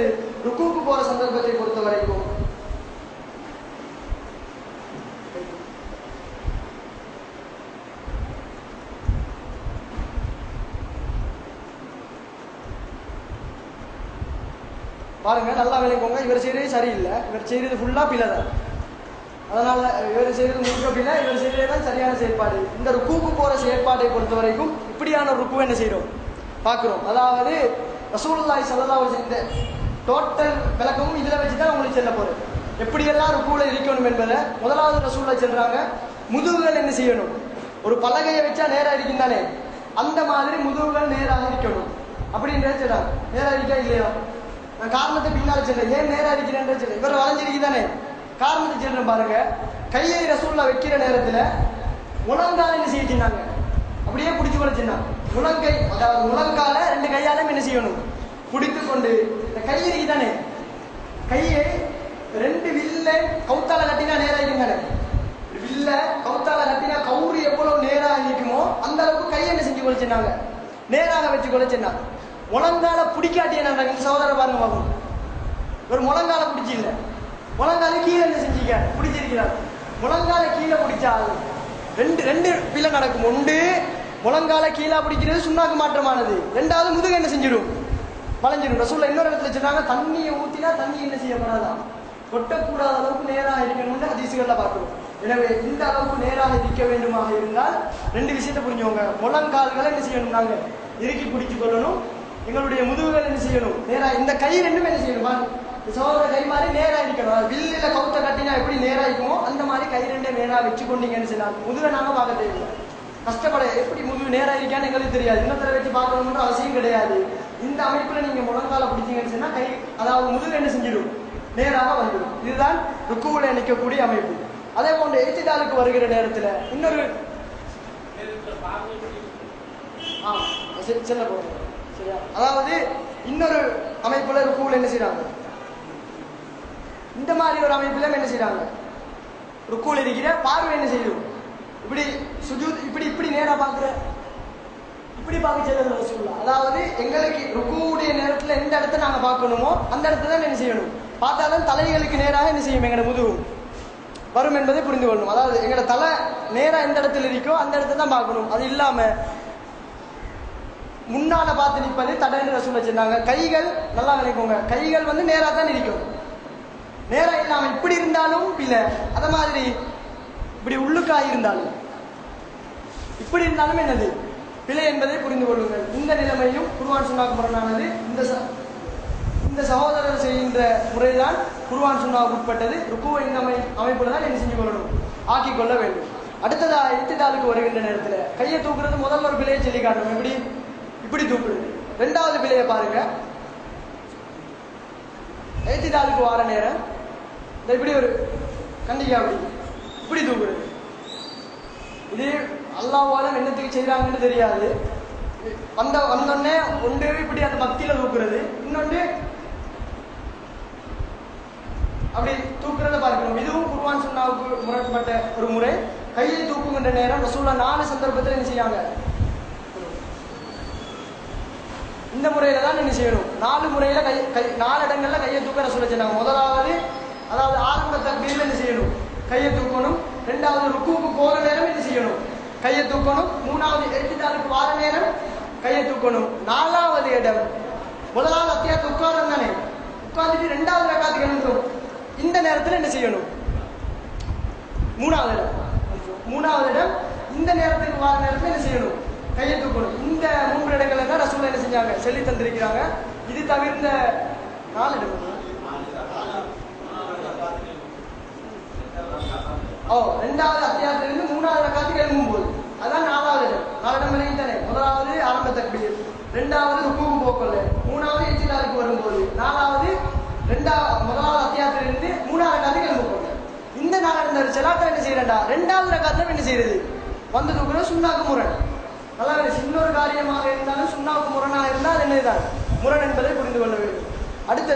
அடுத்தது ருக்குவுக்கு போற சந்தர்ப்பத்தை பொறுத்த வரைக்கும் பாருங்க நல்லா விளைக்கோங்க இவர் செய்யறது சரியில்லை. இவர் செய்யறது ஃபுல்லா பிள்ளை தான் அதனால இவர் செய்யறது முழுக்க அப்படின்னா இவர் செய்யறது தான் சரியான செயற்பாடு. இந்த ருக்குவுக்கு போற செயற்பாட்டை பொறுத்த வரைக்கும் இப்படியான ருக்கு என்ன செய்யறோம் பாக்குறோம் அதாவது ரசூலுல்லாஹி சல்லா இந்த டோட்டல் விளக்கமும் இதில் வச்சு தான் உங்களுக்கு செல்ல போறேன் எப்படியெல்லாம் ருக்குல இருக்கணும் என்பதை முதலாவது ரசூலில் சொல்றாங்க முதுகுகள் என்ன செய்யணும்? ஒரு பலகையை வச்சா நேராக இருக்கும் தானே? அந்த மாதிரி முதுகுகள் நேராக இருக்கணும் அப்படின்றத சொல்றாங்க. நேராக இருக்கா இல்லையா? நான் காரணத்தை பின்னால் சொல்றேன். ஏன் நேராக இருக்கிறேன் சொல்றேன். இவர் வளைஞ்சிருக்கு தானே? காரணத்தை சொல்றேன் பாருங்க. கையை ரசூலில் வைக்கிற நேரத்தில் முழங்கால என்ன செய்ய அப்படியே பிடிச்சி கொள்ள சொன்னாங்க. முழங்கை அதாவது முழங்கால ரெண்டு கையாலும் என்ன செய்யணும்? பிடித்து கொண்டு இந்த கை இருக்கு தானே கையை ரெண்டு வில்ல கவுத்தால கட்டினா நேரா இருக்கும் வில்ல கவுத்தால கட்டினா கவுறு எவ்வளவு நேரா இருக்குமோ அந்த அளவுக்கு கையை என்ன செஞ்சு கொள்ள நேராக வச்சு கொள்ள முழங்கால பிடிக்காட்டி என்ன சோதர பாருங்க வாங்க ஒரு முழங்கால பிடிச்சி இல்ல. முழங்கால கீழே என்ன செஞ்சீங்க? பிடிச்சிருக்கிறார். முழங்கால கீழே பிடிச்சால் ரெண்டு ரெண்டு பிள்ளை நடக்கும். ஒன்று முழங்கால கீழே பிடிக்கிறது சுண்ணாக்கு மாற்றமானது. ரெண்டாவது முதுகு என்ன செஞ்சிடும்? வளைஞ்சிடும் ரசூல்ல இன்னொரு இடத்துல சொன்னாங்க தண்ணியை ஊத்தினா தண்ணி என்ன செய்யப்படாதான் கொட்டக்கூடாத அளவுக்கு நேராக இருக்கணும்னு ஹதீசுகள்ல பார்க்குறோம். எனவே இந்த அளவுக்கு நேராக இருக்க வேண்டுமாக இருந்தால் ரெண்டு விஷயத்தை புரிஞ்சுக்கோங்க. முழங்கால்களை என்ன செய்யணும் நாங்க? இறுக்கி பிடிச்சு கொள்ளணும். எங்களுடைய முதுகுகள் என்ன செய்யணும்? நேரா இந்த கை ரெண்டுமே என்ன செய்யணும்? சோதர கை மாதிரி நேரா இருக்கணும். வில்லில் வில்லில கவுத்த கட்டினா எப்படி நேரா இருக்குமோ அந்த மாதிரி கை ரெண்டே நேரா வச்சு கொண்டீங்கன்னு சொன்னாங்க. முதுகை நாங்க பார்க்க தேவையில்லை கஷ்டப்பட எப்படி முதுகு நேரா இருக்கான்னு எங்களுக்கு தெரியாது. இன்னொருத்தர வச்சு பார்க்கணும்ன்ற அவசியம் கிடையாது. இந்த அமைப்புல நீங்க முழங்கால பிடிச்சீங்கன்னு சொன்னா கை அதாவது முதுகு என்ன செஞ்சிடும்? நேராக வந்துடும். இதுதான் ருக்குவில் நிற்கக்கூடிய அமைப்பு. அதே போன்று எழுத்திதாளுக்கு வருகிற நேரத்துல இன்னொரு ஆ சரி செல்ல போகிறோம் சரியா? அதாவது இன்னொரு அமைப்புல ருக்குவுல என்ன செய்கிறாங்க இந்த மாதிரி ஒரு அமைப்புல என்ன செய்கிறாங்க ருக்குவில் இருக்கிற பார்வை என்ன செய்யும்? இப்படி சுஜூத் இப்படி இப்படி நேரா பார்க்குற இப்படி பார்க்க செல்லுறது ரசூல்லா அதாவது எங்களுக்கு ருக்குவுடைய நேரத்துல எந்த இடத்த நாங்க பார்க்கணுமோ அந்த இடத்துல தான் என்ன செய்யணும்? பார்த்தாலும் தலைகளுக்கு நேராக என்ன செய்யும்? எங்களோட முதுகு வரும் என்பதை புரிந்து கொள்ளணும். அதாவது எங்களோட தலை நேரா எந்த இடத்துல இருக்கோ அந்த இடத்துல தான் பார்க்கணும். அது இல்லாம முன்னால பார்த்து நிற்பது தடைன்னு ரசூல் வச்சிருந்தாங்க கைகள் நல்லா நினைக்கோங்க. கைகள் வந்து நேரா தான் இருக்கும். நேரா இல்லாம இப்படி இருந்தாலும் இல்லை. அத மாதிரி இப்படி உள்ளுக்காய் இருந்தாலும் இப்படி இருந்தாலும் என்னது? பிழை என்பதை புரிந்து கொள்ளுங்கள். இந்த நிலைமையும் குருவான் சுண்ணாக்கு முரணானது இந்த ச- இந்த சகோதரர் செய்கின்ற முறைதான் குருவான் சுண்ணாவுக்கு உட்பட்டது. ருக்குவ இந்த அமை அமைப்புல தான் என்ன செஞ்சு கொள்ளணும் ஆக்கிக் கொள்ள வேண்டும். அடுத்ததா இத்திதாளுக்கு வருகின்ற நேரத்தில் கையை தூக்குறது முதல்ல ஒரு பிழையை சொல்லி காட்டணும் எப்படி? இப்படி தூக்குறது. ரெண்டாவது பிழையை பாருங்க. எழுத்திதாளுக்கு வார நேரம். இந்த இப்படி ஒரு கண்டிக்கா அப்படி இப்படி தூக்குறது இது அல்லாஹ்வால என்னத்துக்கு செய்கிறாங்கன்னு தெரியாது. வந்த வந்தோடனே ஒன்று இப்படி அந்த பக்தியில தூக்குறது. இன்னொன்று அப்படி தூக்குறத பார்க்கணும். இதுவும் குர்ஆன் சுண்ணாவுக்கு முரண்பட்ட ஒரு முறை. கையை தூக்குகின்ற நேரம் ரசூல்லா நாலு சந்தர்ப்பத்தில் என்ன செய்யாங்க இந்த முறையில தான் என்ன செய்யணும்? நாலு முறையில கை கை நாலு இடங்கள்ல கையை தூக்க ரசூலா சொன்னாங்க முதலாவது அதாவது ஆரம்ப தக்பீர்ல என்ன செய்யணும்? கையை தூக்கணும். ரெண்டாவது ருக்குவுக்கு போற நேரம் இது செய்யணும். கையை தூக்கணும். மூணாவது எட்டுதாளுக்கு வார நேரம் கையை தூக்கணும். நாலாவது இடம். முதலாவது அத்தியாவது உட்காரம் தானே? உட்கார்ந்துட்டு ரெண்டாவது ரகாத்துக்கு எழுந்தோம் இந்த நேரத்துல என்ன செய்யணும்? மூணாவது இடம். மூணாவது இடம். இந்த நேரத்துக்கு வார நேரத்துல என்ன செய்யணும்? கையை தூக்கணும். இந்த மூன்று இடங்கள்ல தான் ரசூல் என்ன செஞ்சாங்க? சொல்லி தந்திருக்கிறாங்க. இது தவிர்த்த நாலு இடம்? ஓ ரெண்டாவது அத்தியாயத்திலிருந்து மூணாவது ரக்காத்துக்கு எழும்பும் போது அதான் நாலாவது இடம். தானே முதலாவது ஆரம்ப தக்பீர். ரெண்டாவது ருக்குவு போக்கல்ல மூணாவது எச்சிலாருக்கு வரும்போது. நாலாவது ரெண்டாவது முதலாவது அத்தியாயத்திலிருந்து மூணாவது ரக்காத்துக்கு எழும்பு இந்த நாள் இந்த செலாத்தை என்ன செய்யறா ரெண்டாவது ரக்காத்துல என்ன செய்யறது? வந்து தூக்குறது சுண்ணாக்கு முரண். நல்லா இன்னொரு காரியமாக இருந்தாலும் சுண்ணாக்கு முரணாக இருந்தால் அது என்னதுதான்? முரண் என்பதை புரிந்து கொள்ள வேண்டும். அடுத்தது